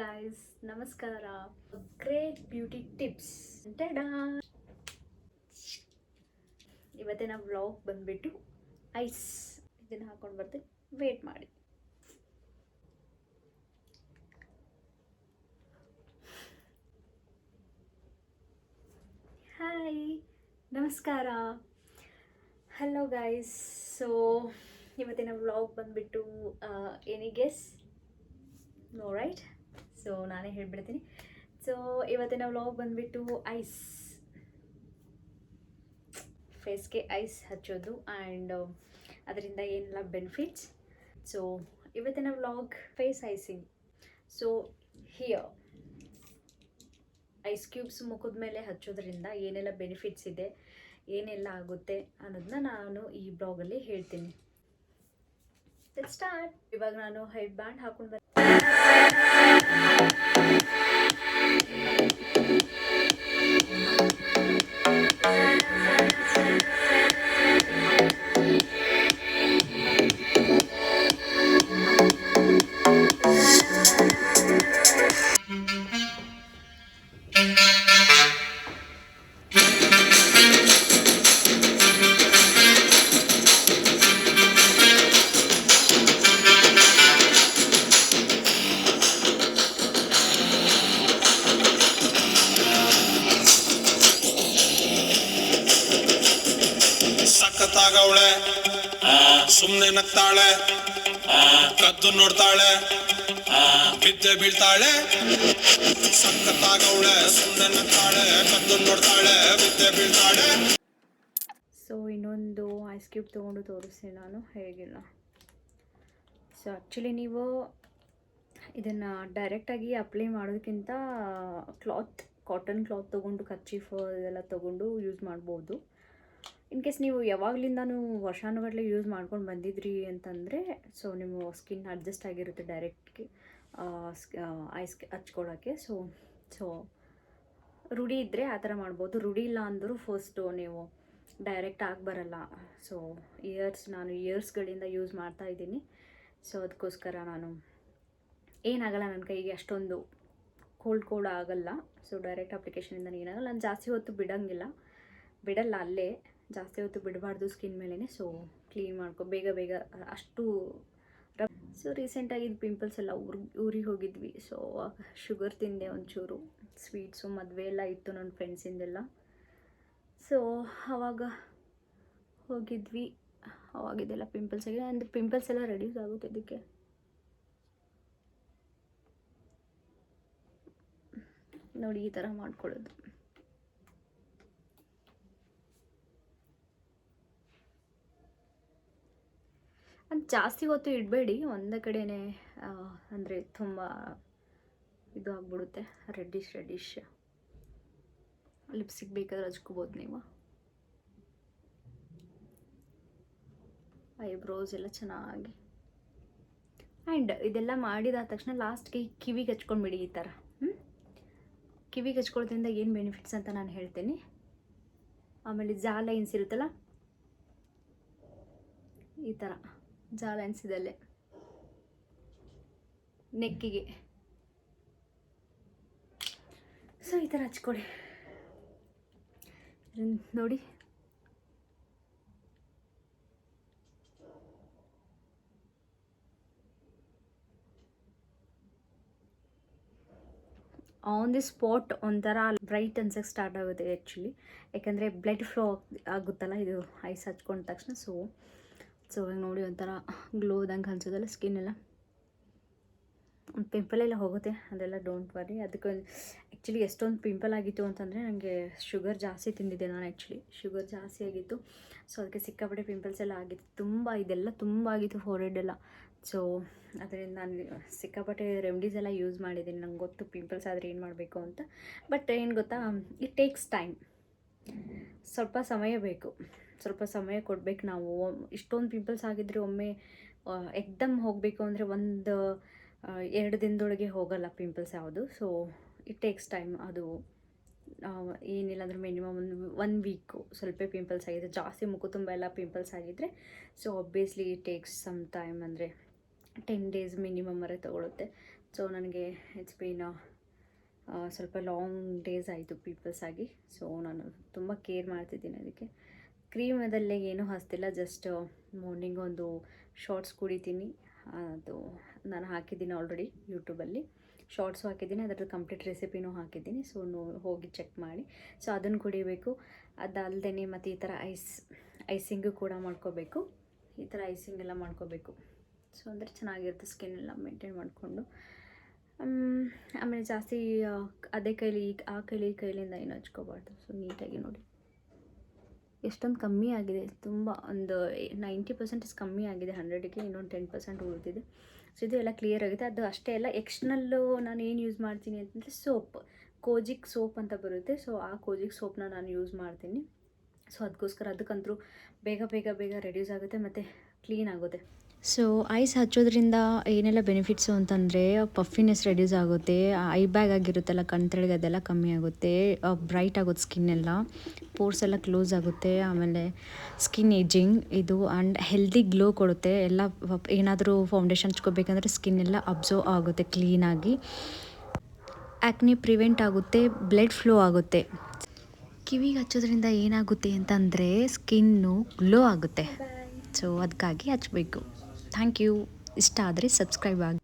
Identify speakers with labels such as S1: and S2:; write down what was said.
S1: Guys ನಮಸ್ಕಾರ. Great beauty tips ಇವತ್ತಿನ vlog ಬಂದ್ಬಿಟ್ಟು ಐಸ್ ಇದನ್ನು ಹಾಕೊಂಡು ಬರ್ತೀನಿ. ವೇಟ್ ಮಾಡಿ. ಹಾಯ್ ನಮಸ್ಕಾರ. ಹಲೋ ಗೈಸ್ ಸೊ ಇವತ್ತಿನ ವ್ಲಾಗ್ ಬಂದ್ಬಿಟ್ಟು any guess no right so ನಾನೇ ಹೇಳ್ಬಿಡ್ತೀನಿ. ಸೊ ಇವತ್ತಿನ ವ್ಲಾಗ್ ಬಂದ್ಬಿಟ್ಟು ಐಸ್ ಫೇಸ್ಗೆ ಐಸ್ ಹಚ್ಚೋದು ಆ್ಯಂಡ್ ಅದರಿಂದ ಏನೆಲ್ಲ ಬೆನಿಫಿಟ್ಸ್ ಸೊ ಇವತ್ತಿನ vlog face icing so here ice cubes ಮುಖದ ಮೇಲೆ ಹಚ್ಚೋದ್ರಿಂದ ಏನೆಲ್ಲ ಬೆನಿಫಿಟ್ಸ್ ಇದೆ, ಏನೆಲ್ಲ ಆಗುತ್ತೆ ಅನ್ನೋದನ್ನ ನಾನು ಈ ಬ್ಲಾಗಲ್ಲಿ ಹೇಳ್ತೀನಿ. ಸ್ಟಾರ್ಟ್ ಇವಾಗ ನಾನು ಹೆಡ್ ಬ್ಯಾಂಡ್ ಹಾಕೊಂಡು ಬರ್
S2: ಸುಮ್ನೆ ನಗ್ತಾಳೆ. ಕದ್ದು ನೋಡ್ತಾಳೆ. ಬಿದ್ದೆ ಬೀಳ್ತಾಳೆ. ಸಖತ್ತಾಗವಳೆ ಸುಮ್ನೆ ನಗ್ತಾಳೆ. ಕದ್ದು ನೋಡ್ತಾಳೆ. ಬಿದ್ದೆ ಬೀಳ್ತಾಳೆ.
S1: ಸೊ, ಇನ್ನೊಂದು ಐಸ್ ಕ್ಯೂಬ್ ತೊಗೊಂಡು ತೋರಿಸ್ತೀನಿ ನಾನು. ಹೇಗಿಲ್ಲ. ಸೊ ಆ್ಯಕ್ಚುಲಿ ನೀವು ಇದನ್ನು ಡೈರೆಕ್ಟಾಗಿ ಅಪ್ಲೈ ಮಾಡೋದಕ್ಕಿಂತ ಕ್ಲಾತ್ ಕಾಟನ್ ಕ್ಲಾತ್ ತೊಗೊಂಡು ಕರ್ಚೀಫ್ ಇದೆಲ್ಲ ತೊಗೊಂಡು ಯೂಸ್ ಮಾಡ್ಬೋದು. ಇನ್ ಕೇಸ್ ನೀವು ಯಾವಾಗಲಿಂದನೂ ವರ್ಷಾನುಗಟ್ಟಲೆ ಯೂಸ್ ಮಾಡ್ಕೊಂಡು ಬಂದಿದ್ರಿ ಅಂತಂದರೆ ಸೊ ನಿಮ್ಮ ಸ್ಕಿನ್ ಅಡ್ಜಸ್ಟ್ ಆಗಿರುತ್ತೆ ಡೈರೆಕ್ಟ್ಗೆ ಐಸ್ ಹಚ್ಕೊಳ್ಳೋಕ್ಕೆ ಸೊ ಸೊ ರೂಢಿ ಇದ್ದರೆ ಆ ಥರ ಮಾಡ್ಬೋದು. ರೂಢಿ ಇಲ್ಲ ಅಂದರೂ ಫಸ್ಟು ನೀವು ಡೈರೆಕ್ಟ್ ಆಗಿ ಬರಲ್ಲ. ಸೊ ಇಯರ್ಸ್ ನಾನು ಇಯರ್ಸ್ಗಳಿಂದ ಯೂಸ್ ಮಾಡ್ತಾ ಇದ್ದೀನಿ. ಸೊ ಅದಕ್ಕೋಸ್ಕರ ನಾನು ಏನಾಗಲ್ಲ ನನ್ನ ಕೈಗೆ ಅಷ್ಟೊಂದು ಕೋಲ್ಡ್ ಕೋಲ್ಡ್ ಆಗಲ್ಲ. ಸೊ ಡೈರೆಕ್ಟ್ ಅಪ್ಲಿಕೇಶನಿಂದ ಏನಾಗಲ್ಲ. ನಾನು ಜಾಸ್ತಿ ಹೊತ್ತು ಬಿಡೋಂಗಿಲ್ಲ. ಬಿಡಲ್ಲ ಅಲ್ಲೇ. ಜಾಸ್ತಿ ಹೊತ್ತು ಬಿಡಬಾರ್ದು ಸ್ಕಿನ್ ಮೇಲೇ ಸೊ ಕ್ಲೀನ್ ಮಾಡ್ಕೊ, ಬೇಗ ಬೇಗ ಅಷ್ಟು ಸೊ ರೀಸೆಂಟಾಗಿ ಪಿಂಪಲ್ಸ್ ಎಲ್ಲ ಊರು ಊರಿಗೆ ಹೋಗಿದ್ವಿ. ಸೊ ಶುಗರ್ ತಿಂದೆ ಒಂಚೂರು. ಸ್ವೀಟ್ಸು ಮದುವೆ ಎಲ್ಲ ಇತ್ತು ನನ್ನ ಫ್ರೆಂಡ್ಸಿಂದೆಲ್ಲ ಸೊ ಅವಾಗ ಹೋಗಿದ್ವಿ. ಅವಾಗಿದೆಲ್ಲ ಪಿಂಪಲ್ಸ್ ಆಗಿದೆ. ಅಂದರೆ ಪಿಂಪಲ್ಸ್ ಎಲ್ಲ ರೆಡ್ಯೂಸ್ ಆಗುತ್ತೆ ಇದಕ್ಕೆ. ನೋಡಿ ಈ ಥರ ಮಾಡ್ಕೊಳ್ಳೋದು. ಅದು ಜಾಸ್ತಿ ಹೊತ್ತು ಇಡಬೇಡಿ. ಒಂದೇ ಕಡೆಯೇ ಅಂದರೆ ತುಂಬ ಇದು ಆಗ್ಬಿಡುತ್ತೆ. ರೆಡ್ಡಿಶ್ ರೆಡ್ಡಿಶ್ ಲಿಪ್ಸ್ಟಿಕ್ ಬೇಕಾದ್ರೆ ಹಚ್ಕೋಬೋದು ನೀವು. ಐಬ್ರೋಸ್ ಎಲ್ಲ ಚೆನ್ನಾಗಿ. ಆ್ಯಂಡ್ ಇದೆಲ್ಲ ಮಾಡಿದಾದ ತಕ್ಷಣ ಲಾಸ್ಟ್ಗೆ ಕಿವಿಗೆ ಹಚ್ಕೊಂಡ್ಬಿಡಿ ಈ ಥರ ಹ್ಞೂ ಕಿವಿಗೆ ಹಚ್ಕೊಳ್ಳೋದ್ರಿಂದ ಏನು ಬೆನಿಫಿಟ್ಸ್ ಅಂತ ನಾನು ಹೇಳ್ತೀನಿ. ಆಮೇಲೆ ಜಾ ಲೈನ್ಸ್ ಇರುತ್ತಲ್ಲ? ಈ ಥರ ಜಾ ಅನ್ಸಿದಲ್ಲೇ. ನೆಕ್ಕಿಗೆ. ಸೊ ಈ ಥರ ಹಚ್ಕೊಳ್ಳಿ ನೋಡಿ. ಆನ್ ದಿ ಸ್ಪಾಟ್ ಒಂಥರ ಬ್ರೈಟ್ ಅನ್ಸಕ್ಕೆ ಸ್ಟಾರ್ಟ್ ಆಗುತ್ತೆ ಆ್ಯಕ್ಚುಲಿ ಯಾಕಂದರೆ ಬ್ಲಡ್ ಫ್ಲೋ ಆಗುತ್ತಲ್ಲ, ಇದು ಐಸ್ ಹಚ್ಕೊಂಡ ತಕ್ಷಣ ಸೊ ಸೊ ಇವಾಗ ನೋಡಿ ಒಂಥರ ಗ್ಲೋದಂಗೆ ಅನ್ಸೋದಲ್ಲ ಸ್ಕಿನ್ ಎಲ್ಲ. ಪಿಂಪಲ್ ಎಲ್ಲ ಹೋಗುತ್ತೆ, ಅದೆಲ್ಲ ಡೋಂಟ್ ವರಿ ಅದಕ್ಕೆ ಆ್ಯಕ್ಚುಲಿ ಎಷ್ಟೊಂದು ಪಿಂಪಲ್ ಆಗಿತ್ತು ಅಂತಂದರೆ ನನಗೆ ಶುಗರ್ ಜಾಸ್ತಿ ತಿಂದಿದ್ದೆ ನಾನು ಆ್ಯಕ್ಚುಲಿ ಶುಗರ್ ಜಾಸ್ತಿ ಆಗಿತ್ತು. ಸೊ ಅದಕ್ಕೆ ಸಿಕ್ಕಾಪಟ್ಟೆ ಪಿಂಪಲ್ಸ್ ಎಲ್ಲ ಆಗಿತ್ತು. ತುಂಬ, ಇದೆಲ್ಲ ತುಂಬ ಆಗಿತ್ತು ಫೋರ್ಹೆಡ್ ಎಲ್ಲ. ಸೊ ಅದರಿಂದ ನಾನು ಸಿಕ್ಕಾಪಟ್ಟೆ ರೆಮಿಡೀಸ್ ಎಲ್ಲ ಯೂಸ್ ಮಾಡಿದ್ದೀನಿ. ನಂಗೆ ಗೊತ್ತು ಪಿಂಪಲ್ಸ್ ಆದರೆ ಏನು ಮಾಡಬೇಕು ಅಂತ. ಬಟ್ ಏನು ಗೊತ್ತಾ ಇಟ್ ಟೇಕ್ಸ್ ಟೈಮ್ ಸ್ವಲ್ಪ ಸಮಯ ಬೇಕು. ಸ್ವಲ್ಪ ಸಮಯ ಕೊಡ್ಬೇಕು ನಾವು. ಇಷ್ಟೊಂದು ಪಿಂಪಲ್ಸ್ ಆಗಿದ್ರೆ ಒಮ್ಮೆ ಎಕ್ದಮ್ ಹೋಗಬೇಕು ಅಂದರೆ ಒಂದು ಎರಡು ದಿನದೊಳಗೆ ಹೋಗಲ್ಲ ಪಿಂಪಲ್ಸ್ ಯಾವುದು. ಸೊ ಇಟ್ ಟೇಕ್ಸ್ ಟೈಮ್ ಅದು ಏನಿಲ್ಲ ಅಂದ್ರೆ ಮಿನಿಮಮ್ ಒಂದು ಒನ್ ವೀಕು ಸ್ವಲ್ಪ ಪಿಂಪಲ್ಸ್ ಆಗಿದೆ ಜಾಸ್ತಿ ಮುಖ ತುಂಬ ಎಲ್ಲ ಪಿಂಪಲ್ಸ್ ಆಗಿದ್ದರೆ so obviously takes some time ಅಂದರೆ ಟೆನ್ ಡೇಸ್ ಮಿನಿಮಮ್ ಅರೆ ತೊಗೊಳುತ್ತೆ. ಸೊ ನನಗೆ ಇಟ್ಸ್ ಬೀನ್ ಸ್ವಲ್ಪ ಲಾಂಗ್ ಡೇಸ್ ಆಯಿತು ಪಿಂಪಲ್ಸ್ ಆಗಿ. ಸೊ ನಾನು ತುಂಬ ಕೇರ್ ಮಾಡ್ತಿದ್ದೀನಿ ಅದಕ್ಕೆ. ಕ್ರೀಮದಲ್ಲೇ ಏನೂ ಹಚ್ತಿಲ್ಲ ಜಸ್ಟ್ ಮಾರ್ನಿಂಗ್ ಒಂದು ಶಾರ್ಟ್ಸ್ ಕುಡಿತೀನಿ ಅದು ನಾನು ಹಾಕಿದ್ದೀನಿ ಆಲ್ರೆಡಿ ಯೂಟ್ಯೂಬಲ್ಲಿ ಶಾರ್ಟ್ಸು ಹಾಕಿದ್ದೀನಿ, ಅದರದ್ದು ಕಂಪ್ಲೀಟ್ ರೆಸಿಪಿನೂ ಹಾಕಿದ್ದೀನಿ ಸೊ ನೋ, ಹೋಗಿ ಚೆಕ್ ಮಾಡಿ. ಸೊ ಅದನ್ನು ಕುಡಿಬೇಕು. ಅದಲ್ಲದೆ ಮತ್ತು ಈ ಥರ ಐಸ್ ಐಸಿಂಗು ಕೂಡ ಮಾಡ್ಕೋಬೇಕು. ಈ ಥರ ಐಸಿಂಗ್ ಎಲ್ಲ ಮಾಡ್ಕೋಬೇಕು. ಸೊ ಅಂದರೆ ಚೆನ್ನಾಗಿರುತ್ತೆ ಸ್ಕಿನ್ ಎಲ್ಲ ಮೇಂಟೈನ್ ಮಾಡಿಕೊಂಡು. ಆಮೇಲೆ ಜಾಸ್ತಿ ಅದೇ ಕೈಲಿ, ಆ ಕೈಲಿ ಕೈಲಿಂದ ಏನು ಹಚ್ಕೋಬಾರ್ದು. ಸೊ ನೀಟಾಗಿ ನೋಡಿ. ಎಷ್ಟೊಂದು ಕಮ್ಮಿ ಆಗಿದೆ. ತುಂಬ ಒಂದು ನೈಂಟಿ ಇಸ್ ಕಮ್ಮಿ ಆಗಿದೆ. ಹಂಡ್ರೆಡ್ಗೆ ಇನ್ನೊಂದು ಟೆನ್ ಪರ್ಸೆಂಟ್ ಉಳಿದಿದೆ. ಸೊ ಇದು ಎಲ್ಲ ಕ್ಲಿಯರ್ ಆಗಿದೆ. ಅದು ಅಷ್ಟೇ ಎಲ್ಲ ಎಕ್ಸ್ಟರ್ನಲ್ಲು ನಾನು ಏನು ಯೂಸ್ ಮಾಡ್ತೀನಿ ಅಂತಂದರೆ ಸೋಪ್ ಕೋಜಿಕ್ ಸೋಪ್ ಅಂತ ಬರುತ್ತೆ. ಸೊ ಆ ಕೋಜಿಕ್ ಸೋಪ್ನ ನಾನು ಯೂಸ್ ಮಾಡ್ತೀನಿ. ಸೊ ಅದಕ್ಕೋಸ್ಕರ ಅದಕ್ಕಂತೂ ಬೇಗ ಬೇಗ ಬೇಗ ರೆಡ್ಯೂಸ್ ಆಗುತ್ತೆ ಮತ್ತು ಕ್ಲೀನ್ ಆಗುತ್ತೆ. ಸೊ ಐಸ್ ಹಚ್ಚೋದ್ರಿಂದ ಏನೆಲ್ಲ ಬೆನಿಫಿಟ್ಸು ಅಂತಂದರೆ ಪಫಿನೆಸ್ ರೆಡ್ಯೂಸ್ ಆಗುತ್ತೆ ಐ ಬ್ಯಾಗ್ ಆಗಿರುತ್ತಲ್ಲ, ಕಣ್ತಳಿಗೆ ಅದೆಲ್ಲ ಕಮ್ಮಿ ಆಗುತ್ತೆ ಬ್ರೈಟ್ ಆಗುತ್ತೆ ಸ್ಕಿನ್ ಎಲ್ಲ ಪೋರ್ಸ್ ಎಲ್ಲ ಕ್ಲೋಸ್ ಆಗುತ್ತೆ, ಆಮೇಲೆ ಸ್ಕಿನ್ ಏಜಿಂಗ್ ಇದು ಆ್ಯಂಡ್ ಹೆಲ್ದಿ ಗ್ಲೋ ಕೊಡುತ್ತೆ, ಎಲ್ಲ ಏನಾದರೂ ಫೌಂಡೇಶನ್ ಹಚ್ಕೋಬೇಕಂದ್ರೆ ಸ್ಕಿನ್ ಎಲ್ಲ ಅಬ್ಸರ್ವ್ ಆಗುತ್ತೆ ಕ್ಲೀನಾಗಿ ಆ್ಯಕ್ನಿ ಪ್ರಿವೆಂಟ್ ಆಗುತ್ತೆ ಬ್ಲಡ್ ಫ್ಲೋ ಆಗುತ್ತೆ. ಕಿವಿಗೆ ಹಚ್ಚೋದ್ರಿಂದ ಏನಾಗುತ್ತೆ ಅಂತಂದರೆ ಸ್ಕಿನ್ನು ಗ್ಲೋ ಆಗುತ್ತೆ. ಸೊ ಅದಕ್ಕಾಗಿ ಹಚ್ಚಬೇಕು ಥ್ಯಾಂಕ್ ಯು ಇಷ್ಟ ಆದರೆ ಸಬ್ಸ್ಕ್ರೈಬ್ ಆಗಿ